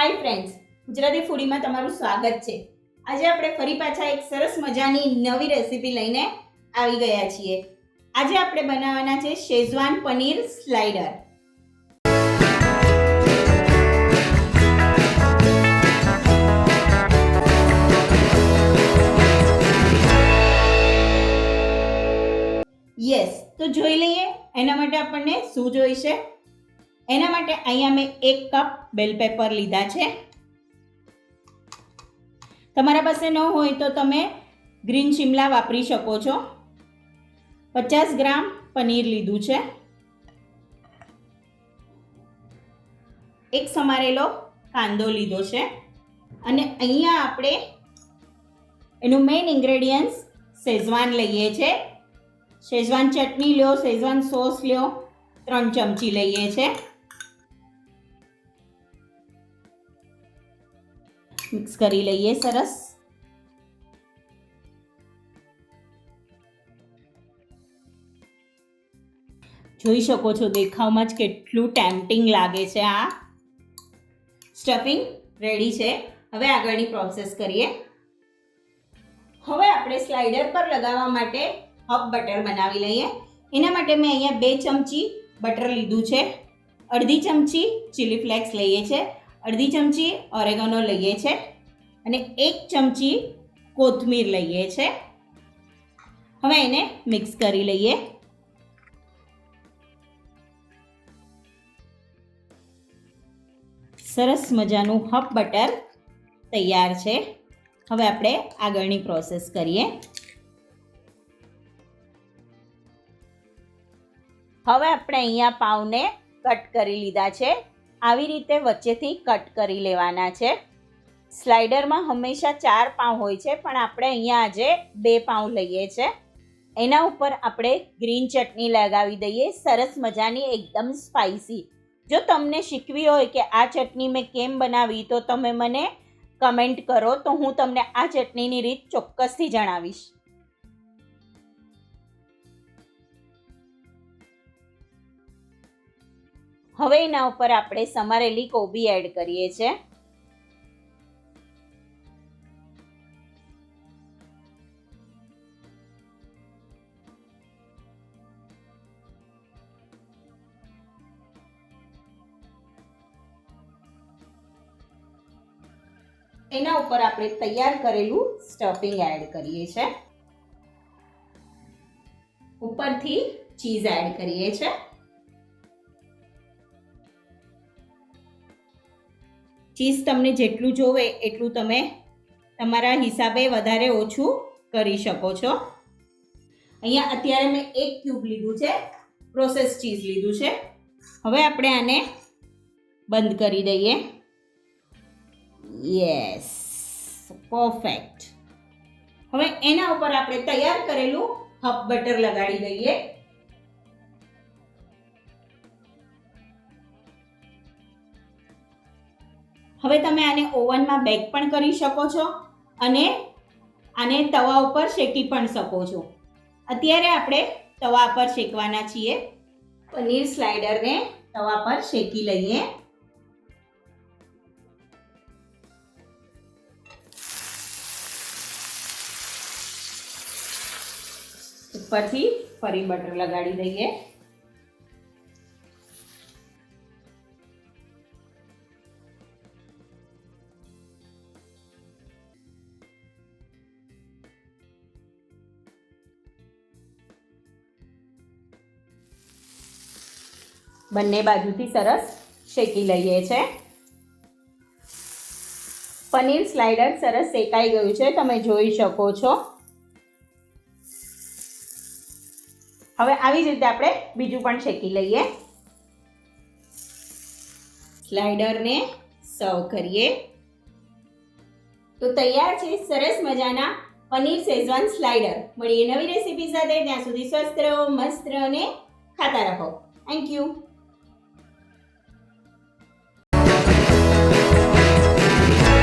Hi friends Gujarati ફૂડીમાં તમારું સ્વાગત છે. આજે આપણે ફરી પાછા એક સરસ મજાની નવી રેસીપી લઈને આવી ગયા છીએ. આજે આપણે બનાવવાના છે શેઝવાન પનીર સ્લાઇડર યસ તો જોઈ લઈએ, એના માટે આપણને શું જોઈશે? એના માટે અહીંયા મેં એક કપ બેલ પેપર લીધા છે. તમારા પાસે ન હોય તો તમે ગ્રીન શિમલા વાપરી શકો છો. પચાસ ગ્રામ પનીર લીધું છે. એક સમારેલો કાંદો લીધો છે. અને અહીંયા આપણે એનું મેઇન ઇન્ગ્રેડિયન્ટ્સ શેઝવાન લઈએ છે. શેઝવાન ચટણી લ્યો, શેઝવાન સોસ લ્યો, ત્રણ ચમચી લઈએ છે. મિક્સ કરી લઈએ સરસ. જોઈ શકો છો દેખાવમાં જ કેટલું ટેમ્પટિંગ લાગે છે આ. સ્ટફિંગ રેડી છે. હવે આગળની પ્રોસેસ કરીએ. હવે આપણે સ્લાઇડર પર લગાવવા માટે હબ બટર બનાવી લઈએ. એના માટે મેં અહીંયા બે ચમચી બટર લીધું છે. અડધી ચમચી ચીલી ફ્લેક્સ લઈએ છે. અડધી ચમચી ઓરેગોનો લઈએ છે અને એક ચમચી કોથમીર લઈએ છે. હવે એને મિક્સ કરી લઈએ. સરસ મજાનું હફ બટર તૈયાર છે. હવે આપણે આગળની પ્રોસેસ કરીએ. હવે આપણે અહીંયા પાવને કટ કરી લીધા છે. આવી રીતે વચ્ચેથી કટ કરી લેવાના છે. સ્લાઇડરમાં હંમેશા ચાર પાઉં હોય છે, પણ આપણે અહીંયા આજે બે પાઉં લઈએ છે. એના ઉપર આપણે ગ્રીન ચટણી લગાવી દઈએ, સરસ મજાની, એકદમ સ્પાઇસી. જો તમને શીખવી હોય કે આ ચટણી મેં કેમ બનાવી, તો તમે મને કમેન્ટ કરો, તો હું તમને આ ચટણીની રીત ચોક્કસથી જણાવીશ. હવે એના ઉપર આપણે સમારેલી કોબી એડ કરીએ છીએ એના ઉપર આપણે તૈયાર કરેલું સ્ટફિંગ એડ કરીએ છીએ ઉપરથી ચીઝ એડ કરીએ છીએ ચીઝ તમને જેટલું જોવે એટલું તમે તમારા હિસાબે વધારે ઓછું કરી શકો છો. અહીંયા અત્યારે મેં એક ક્યુબ લીધું છે પ્રોસેસ ચીઝ લીધું છે. હવે આપણે આને બંધ કરી દઈએ. યસ પરફેક્ટ હવે એના ઉપર આપણે તૈયાર કરેલું હફ બટર લગાડી દઈએ. હવે તમે આને ઓવનમાં બેક પણ કરી શકો છો અને આને તવા ઉપર શેકી પણ શકો છો. અત્યારે આપણે તવા પર શેકવાના છીએ. પનીર સ્લાઇડરને તવા પર શેકી લઈએ. ઉપરથી ફરી બટર લગાડી દઈએ. બંને બાજુથી સરસ શેકી લઈએ છે. પનીર સ્લાઇડર સરસ શેકાઈ ગયું છે, તમે જોઈ શકો છો. હવે આવી જ રીતે આપણે બીજું પણ શેકી લઈએ. સ્લાઇડરને સર્વ કરીએ. તો તૈયાર છે સરસ મજાના પનીર શેઝવાન સ્લાઇડર. મળીએ નવી રેસીપી સાથે, ત્યાં સુધી સ્વસ્થ રહો, મસ્ત રહો અને ખાતા રહો. Thank you